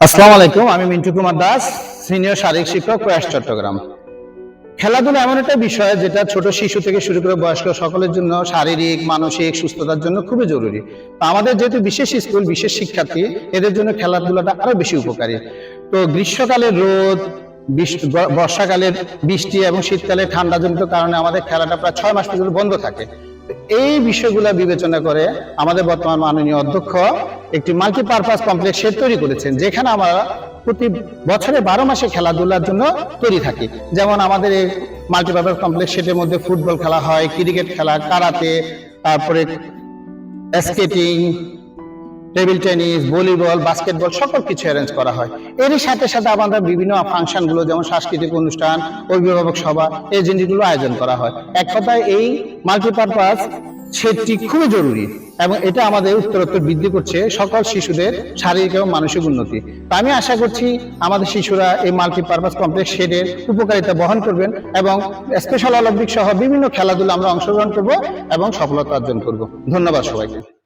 আসসালামু আলাইকুম, আমি মিন্টু কুমার দাস, সিনিয়র শারীরিক শিক্ষক প্রয়াস চট্টগ্রাম। খেলাধুলা এমন একটা বিষয় যেটা ছোট শিশু থেকে শুরু করে বয়স্ক সকলের জন্য শারীরিক, মানসিক সুস্থতার জন্য খুবই জরুরি। তো আমাদের যেহেতু বিশেষ স্কুল, বিশেষ শিক্ষার্থী, এদের জন্য খেলাধুলাটা আরও বেশি উপকারী। তো গ্রীষ্মকালের রোদ বর্ষাকালের বৃষ্টি এবং শীতকালে ঠান্ডাজনিত কারণে আমাদের খেলাটা প্রায় ছয় মাস পর্যন্ত বন্ধ থাকে। এই বিষয়গুলো বিবেচনা করে আমাদের বর্তমান মাননীয় অধ্যক্ষ একটি মাল্টি পারপাস কমপ্লেক্স শেড তৈরি করেছেন, যেখানে আমরা প্রতি বছরে বারো মাসে খেলাধুলার জন্য তৈরি থাকি। যেমন আমাদের এই মাল্টি পারপাস কমপ্লেক্স সেটের মধ্যে ফুটবল খেলা হয় ক্রিকেট খেলা কারাতে তারপরে skating table tennis, volleyball, basketball সকল কিছু অ্যারেঞ্জ করা হয়। এরই সাথে সাথে আমাদের বিভিন্ন ফাংশনগুলো যেমন সাংস্কৃতিক অনুষ্ঠান, অভিভাবক সভা, এই জিনিসগুলো আয়োজন করা হয়। এক কথায় এই মাল্টিপারপাস সেটটি খুবই জরুরি এবং এটা আমাদের উত্তরোত্তর বৃদ্ধি করছে সকল শিশুদের শারীরিক এবং মানসিক উন্নতি। তো আমি আশা করছি আমাদের শিশুরা এই মাল্টিপারপাস কমপ্লেক্স শেডের উপকারিতা বহন করবেন এবং স্পেশাল অলিম্পিক সহ বিভিন্ন খেলাধুলা আমরা অংশগ্রহণ করব এবং সফলতা অর্জন করব। ধন্যবাদ সবাইকে।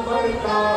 America.